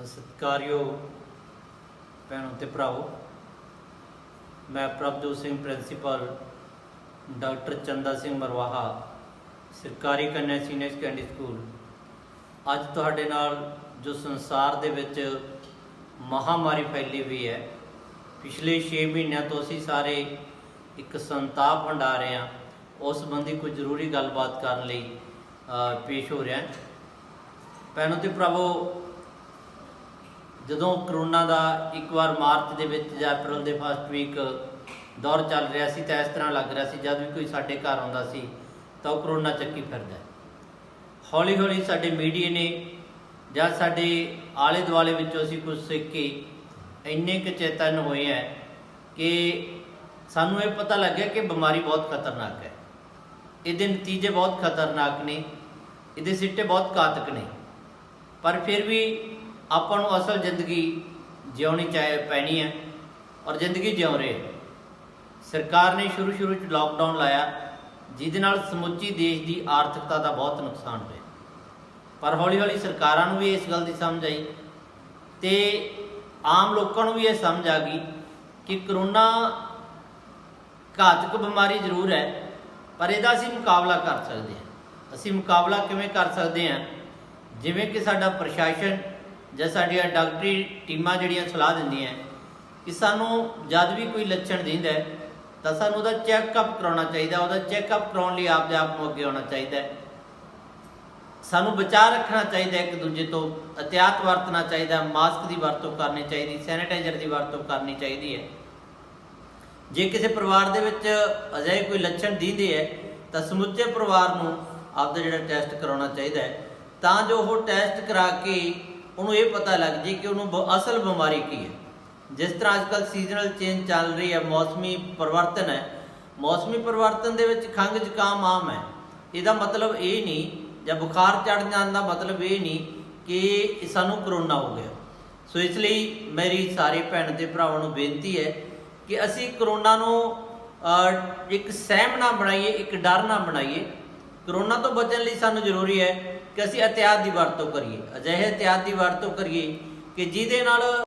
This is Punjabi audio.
ਅ, ਸਤਿਕਾਰਯੋਗ ਭੈਣੋ ਤੇ ਭਰਾਵੋ। ਮੈਂ ਪ੍ਰਭਜੋਤ ਸਿੰਘ ਪ੍ਰਿੰਸੀਪਲ ਡਾਕਟਰ ਚੰਦਾ ਸਿੰਘ ਮਰਵਾਹਾ ਸਰਕਾਰੀ ਕੰਨਿਆ ਸੀਨੀਅਰ ਸੈਕੰਡਰੀ ਸਕੂਲ। ਅੱਜ ਤੁਹਾਡੇ ਨਾਲ ਜੋ ਸੰਸਾਰ ਦੇ ਵਿੱਚ ਮਹਾਮਾਰੀ ਫੈਲੀ ਹੋਈ ਹੈ ਪਿਛਲੇ 6 ਮਹੀਨਿਆਂ ਤੋਂ ਅਸੀਂ ਸਾਰੇ ਇੱਕ ਸੰਤਾਪ ਵੰਡਾ ਰਹੇ ਹਾਂ। ਉਸ ਸੰਬੰਧੀ ਕੁਝ ਜ਼ਰੂਰੀ ਗੱਲਬਾਤ ਕਰਨ ਲਈ ਪੇਸ਼ ਹੋ ਰਿਹਾ। ਹਾਂ ਭੈਣੋ ਤੇ ਭਰਾਵੋ ਜਦੋਂ ਕਰੋਨਾ ਦਾ ਇੱਕ ਵਾਰ ਮਾਰਚ ਦੇ ਵਿੱਚ ਜਾਂ ਅਪ੍ਰੈਲ ਦੇ ਫਸਟ ਵੀਕ ਦੌਰ ਚੱਲ ਰਿਹਾ ਸੀ ਤਾਂ ਇਸ ਤਰ੍ਹਾਂ ਲੱਗ ਰਿਹਾ ਸੀ, ਜਦ ਵੀ ਕੋਈ ਸਾਡੇ ਘਰ ਆਉਂਦਾ ਸੀ ਤਾਂ ਉਹ ਕਰੋਨਾ ਚੱਕੀ ਫਿਰਦਾ ਹੌਲੀ ਹੌਲੀ ਸਾਡੇ ਮੀਡੀਆ ਨੇ ਜਾਂ ਸਾਡੇ ਆਲੇ ਦੁਆਲੇ ਵਿੱਚੋਂ ਅਸੀਂ ਕੁਝ ਸਿੱਖ ਕੇ ਇੰਨੇ ਕੁ ਚੇਤਨ ਹੋਏ ਆ ਕਿ ਸਾਨੂੰ ਇਹ ਪਤਾ ਲੱਗਿਆ ਕਿ ਬਿਮਾਰੀ ਬਹੁਤ ਖਤਰਨਾਕ ਹੈ। ਇਹਦੇ ਨਤੀਜੇ ਬਹੁਤ ਖਤਰਨਾਕ ਨੇ, ਇਹਦੇ ਸਿੱਟੇ ਬਹੁਤ ਘਾਤਕ ਨੇ। ਪਰ ਫਿਰ ਵੀ ਆਪਾਂ ਨੂੰ ਅਸਲ ਜ਼ਿੰਦਗੀ ਜਿਉਣੀ ਚਾਹੇ ਪੈਣੀ ਹੈ ਔਰ ਜ਼ਿੰਦਗੀ ਜਿਉ ਰਹੇ। ਸਰਕਾਰ ਨੇ ਸ਼ੁਰੂ ਸ਼ੁਰੂ ਚ ਲਾਕਡਾਊਨ ਲਾਇਆ, ਜਿਹਦੇ ਨਾਲ ਸਮੁੱਚੀ ਦੇਸ਼ ਦੀ ਆਰਥਿਕਤਾ ਦਾ ਬਹੁਤ ਨੁਕਸਾਨ ਹੋਇਆ। ਪਰ ਹੌਲੀ ਹੌਲੀ ਸਰਕਾਰਾਂ ਨੂੰ ਵੀ ਇਸ ਗੱਲ ਦੀ ਸਮਝ ਆਈ ਤੇ ਆਮ ਲੋਕਾਂ ਨੂੰ ਵੀ ਇਹ ਸਮਝ ਆ ਗਈ ਕਿ ਕਰੋਨਾ ਘਾਤਕ ਬਿਮਾਰੀ ਜ਼ਰੂਰ ਹੈ, ਪਰ ਇਹਦਾ ਅਸੀਂ ਮੁਕਾਬਲਾ ਕਰ ਸਕਦੇ ਹਾਂ। ਅਸੀਂ ਮੁਕਾਬਲਾ ਕਿਵੇਂ ਕਰ ਸਕਦੇ ਹਾਂ? ਜਿਵੇਂ ਕਿ ਸਾਡਾ ਪ੍ਰਸ਼ਾਸਨ ਜਾਂ ਸਾਡੀਆਂ ਡਾਕਟਰੀ ਟੀਮਾਂ ਜਿਹੜੀਆਂ ਸਲਾਹ ਦਿੰਦੀਆਂ ਕਿ ਸਾਨੂੰ ਜਦ ਵੀ ਕੋਈ ਲੱਛਣ ਦਿੰਦਾ ਹੈ, ਤਾਂ ਸਾਨੂੰ ਉਹਦਾ ਚੈੱਕਅਪ ਕਰਾਉਣਾ ਚਾਹੀਦਾ, ਉਹਦਾ ਚੈੱਕਅਪ ਕਰਾਉਣ ਲਈ ਆਪਦੇ ਆਪ ਨੂੰ ਅੱਗੇ ਆਉਣਾ ਚਾਹੀਦਾ ਸਾਨੂੰ ਬਚਾਅ ਰੱਖਣਾ ਚਾਹੀਦਾ ਇੱਕ ਦੂਜੇ ਤੋਂ, ਅਤਿਆਤ ਵਰਤਣਾ ਚਾਹੀਦਾ, ਮਾਸਕ ਦੀ ਵਰਤੋਂ ਕਰਨੀ ਚਾਹੀਦੀ, ਸੈਨੀਟਾਈਜ਼ਰ ਦੀ ਵਰਤੋਂ ਕਰਨੀ ਚਾਹੀਦੀ ਹੈ। ਜੇ ਕਿਸੇ ਪਰਿਵਾਰ ਦੇ ਵਿੱਚ ਅਜਿਹੇ ਕੋਈ ਲੱਛਣ ਦਿੰਦੇ ਹੈ, ਤਾਂ ਸਮੁੱਚੇ ਪਰਿਵਾਰ ਨੂੰ ਆਪਦਾ ਜਿਹੜਾ ਟੈਸਟ ਕਰਾਉਣਾ ਚਾਹੀਦਾ ਹੈ। ਤਾਂ ਜੋ ਉਹ ਟੈਸਟ ਕਰਾ ਕੇ ਉਹਨੂੰ ਇਹ ਪਤਾ ਲੱਗ ਜੇ ਕਿ ਉਹਨੂੰ ਬ- ਅਸਲ ਬਿਮਾਰੀ ਕੀ ਹੈ। ਜਿਸ ਤਰ੍ਹਾਂ ਅੱਜਕੱਲ ਸੀਜ਼ਨਲ ਚੇਂਜ ਚੱਲ ਰਹੀ ਹੈ, ਮੌਸਮੀ ਪਰਿਵਰਤਨ ਹੈ, ਮੌਸਮੀ ਪਰਿਵਰਤਨ ਦੇ ਵਿੱਚ ਖੰਘ ਜ਼ੁਕਾਮ ਆਮ ਹੈ। ਇਹਦਾ ਮਤਲਬ ਇਹ ਨਹੀਂ, ਜਾਂ ਬੁਖਾਰ ਚੜ ਜਾਣ ਦਾ ਮਤਲਬ ਇਹ ਨਹੀਂ ਕਿ ਸਾਨੂੰ ਕਰੋਨਾ ਹੋ ਗਿਆ। ਸੋ ਇਸ ਲਈ ਮੇਰੀ ਸਾਰੇ ਭੈਣ ਤੇ ਭਰਾਵਾਂ ਨੂੰ ਬੇਨਤੀ ਹੈ ਕਿ ਅਸੀਂ ਕਰੋਨਾ ਨੂੰ ਇੱਕ ਸਹਿਮ ਨਾ ਬਣਾਈਏ, ਇੱਕ ਡਰ ਨਾ ਬਣਾਈਏ। ਕਰੋਨਾ ਤੋਂ ਬਚਣ ਲਈ ਸਾਨੂੰ ਜ਼ਰੂਰੀ ਹੈ ਕਿ ਅਸੀਂ ਇhtiyਾਤ ਦੀ ਵਰਤੋਂ ਕਰੀਏ ਅਜਿਹੇ ਇhtiyਾਤ ਦੀ ਵਰਤੋਂ ਕਰੀਏ ਕਿ ਜਿਹਦੇ ਨਾਲ